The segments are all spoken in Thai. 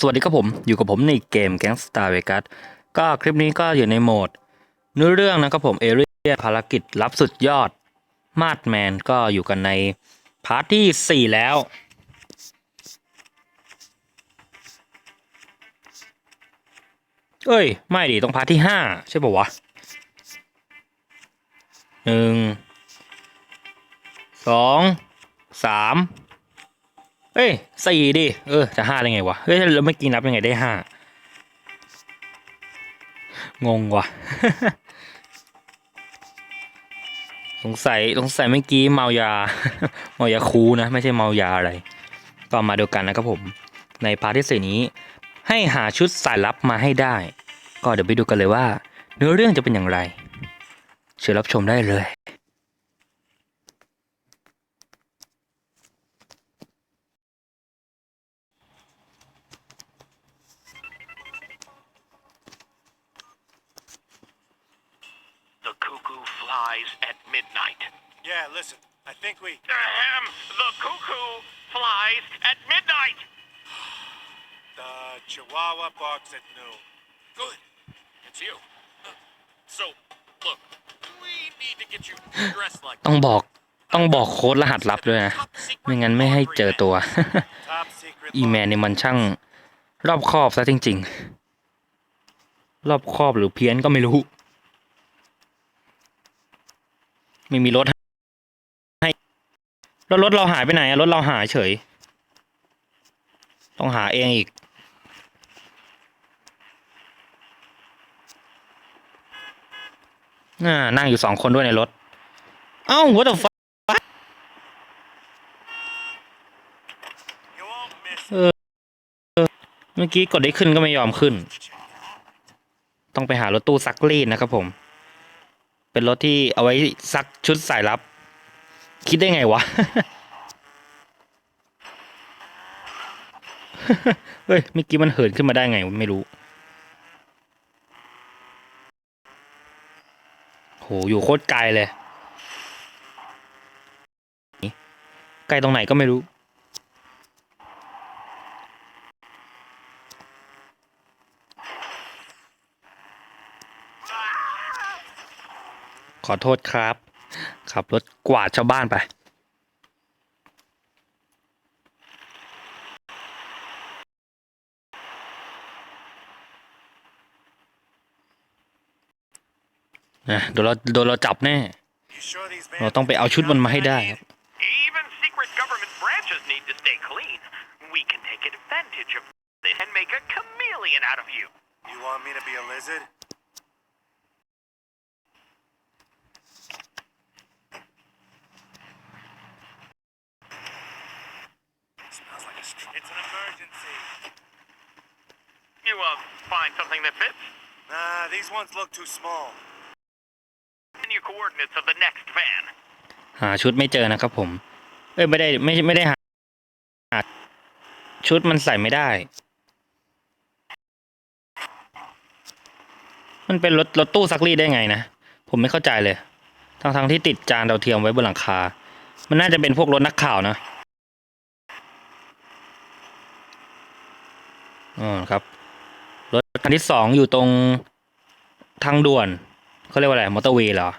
สวัสดีครับผมอยู่กับผมในเกม Gangstar Vegas ก็คลิปนี้ก็อยู่ในโหมดเนื้อเรื่องนะครับผมเอเรียภารกิจลับสุดยอดมาดแมนก็อยู่กันในพาร์ทที่ 4 แล้ว เอ้ย ไม่ดิต้องพาร์ทที่ 5 ใช่ป่าวะหนึ่งสองสาม เอ้ยสี่ดิเออจะห้าได้ไงวะเฮ้ยแล้วเมื่อกี้นับยังไงได้ห้างงวะสงสัยสงสัยเมื่อกี้เมายา เมายาคูนะ ไม่ใช่เมายาอะไร ก็มาเดูกันนะครับผม ในพาร์ทที่สี่นี้ ให้หาชุดสายลับมาให้ได้ ก็เดี๋ยวไปดูกันเลยว่า เนื้อเรื่องจะเป็นอย่างไร เชิญรับชมได้เลย flies at midnight. Yeah, listen, I think we. Ahem. The cuckoo flies at midnight. The Chihuahua barks at noon. Good. It's you. So, look, we need to get you dressed like ต้องบอกต้องบอกโค้ดรหัสลับด้วยนะ top secret ไม่งั้นไม่ให้เจอตัว Top secret. อีแมนนี่มันช่าง รอบคอบซะจริง ๆ รอบคอบหรือเพี้ยนก็ไม่รู้ ไม่มีรถให้แล้วรถเราหายไปไหนอะรถเราหายเฉย ต้องหาเองอีก น่า นั่งอยู่สองคนด้วยในรถ เอ้า what the fuck You won't miss เมื่อกี้กดได้ขึ้นก็ไม่ยอมขึ้น ต้องไปหารถตู้ซักรีดนะครับผม เป็นรถที่เอาไว้ซักชุดสายลับ คิดได้ไงวะ เฮ้ยเมื่อกี้มันเหินขึ้นมาได้ไงไม่รู้ โห อยู่โคตรไกลเลย ไกลตรงไหนก็ไม่รู้ ข อโทษครับขับรถกวาดชาวบ้านไป นะโดนเราโดนเราจับแน่ You sure these เราต้องไปเอาชุดมันมาให้ได้ครับ Even secret government branches need to stay clean. We can take advantage of this and make a chameleon out of you. You want me to be a lizard? Smells like a str- It's an emergency. You, uh, find something that fits? Nah, these ones look too small. Send you coordinates of the next van. หาชุดไม่เจอนะครับผม เอ้ยไม่ได้ไม่ไม่ได้หาหา ชุดมันใส่ไม่ได้ มันเป็นรถรถตู้ซักรีดได้ไงนะ ผมไม่เข้าใจเลย ทั้งทั้งที่ติดจานดาวเทียมไว้บนหลังคา มันน่าจะเป็นพวกรถนักข่าวนะอ๋อครับ รถคันที่สองอยู่ตรงทางด่วนเขาเรียกว่าอะไรมอเตอร์เวย์เหรอ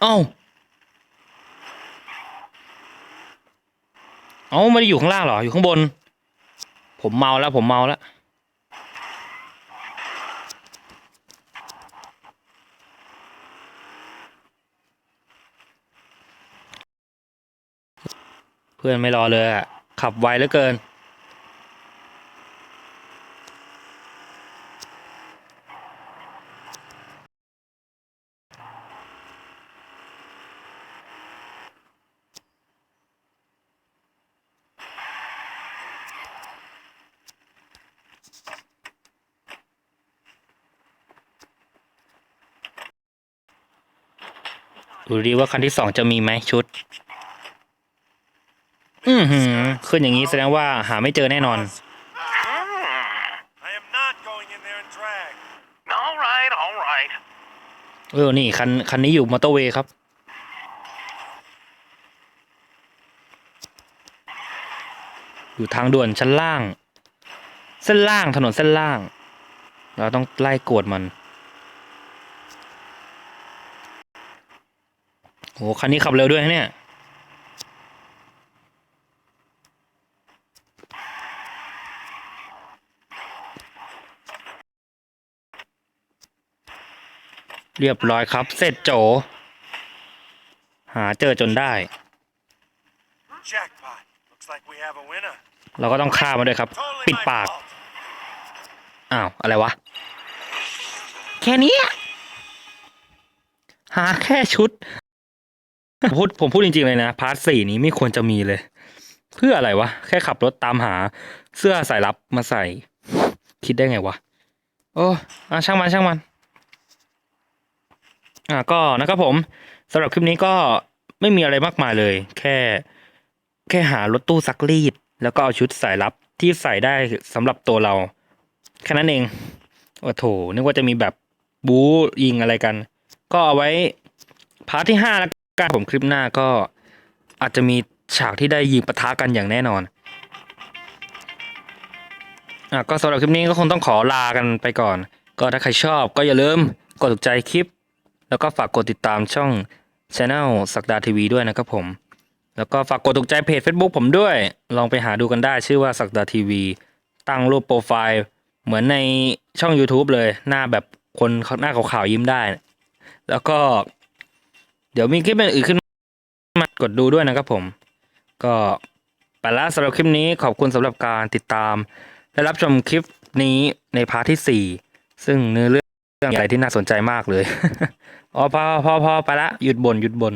เอ้าเอ้าไม่ได้อยู่ข้างล่างเหรอ อยู่ข้างบน ผมเมาแล้ว ผมเมาแล้วเพื่อนไม่รอเลยอะขับไวเหลือเกิน ดูดีว่าคันที่สองจะมีไหมชุด อือหือ ขึ้นอย่างนี้แสดงว่าหาไม่เจอแน่นอน I am not going in there and drag. All right, all right. เออ นี่ คัน คันนี้อยู่มอเตอร์เวย์ครับ อยู่ทางด่วนชั้นล่าง เส้นล่างถนนเส้นล่าง เราต้องไล่กวดมัน โหคันนี้ขับเร็วด้วยนะเนี่ย เรียบร้อยครับ เสร็จโจ หาเจอจนได้ Jackpot. Looks like we have a winner. เราก็ต้องฆ่ามันด้วยครับ Totally ปิด my ปาก fault. อ้าว อะไรวะ แค่เนี้ยหาแค่ชุด ผมพูดผมพูดจริงๆเลยนะ พาร์ทสี่นี้ไม่ควรจะมีเลย เพื่ออะไรวะ แค่ขับรถตามหา เสื้อสายลับมาใส่ คิดได้ไงวะ โอ้อะช่างมันช่างมัน อะก็นะครับผมสำหรับคลิปนี้ก็ไม่มีอะไรมากมายเลย แค่ แค่หารถตู้ซักรีด แล้วก็เอาชุดสายลับที่ใส่ได้สำหรับตัวเรา แค่นั้นเองโอ้โถนึกว่าจะมีแบบบู๊ยิงอะไรกัน ก็เอาไว้พาร์ทที่ห้าแล้ว กันผมคลิปหน้าก็อาจจะมีฉากที่ได้ยิงปะทะกันอย่างแน่นอนอะก็สำหรับคลิปนี้ก็คงต้องขอลากันไปก่อน ก็ถ้าใครชอบก็อย่าลืมกดถูกใจคลิป แล้วก็ฝากกดติดตามช่อง Channel สักดาทีวีด้วยนะครับผม แล้วก็ฝากกดถูกใจเพจ Facebook ผมด้วย ลองไปหาดูกันได้ชื่อว่าสักดาทีวี ตั้งรูปโปรไฟล์ เหมือนในช่อง YouTube เลยหน้าแบบคนหน้าขาวๆยิ้มได้ แล้วก็ ดี๋ยวมีคลิปอื่นขึ้นมากดดูด้วยนะครับผม ก็ไปละสำหรับคลิปนี้ขอบคุณสำหรับการติดตาม และรับชมคลิปนี้ในพาร์ทที่ 4 ซึ่งเนื้อเรื่องอะไรที่น่าสนใจมากเลย อ๋อพอพอพอไปละหยุดบน่นหยุดบน่น